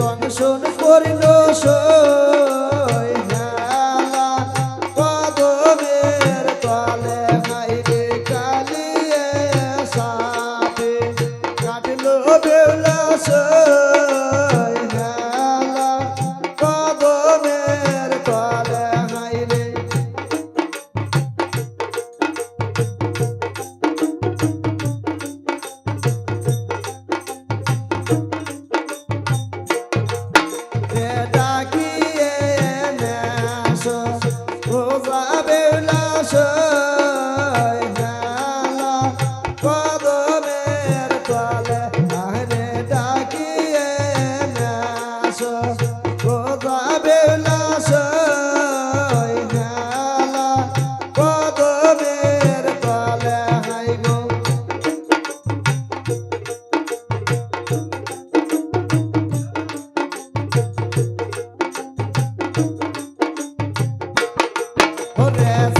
দংশন করিল সই forever.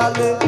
I love you.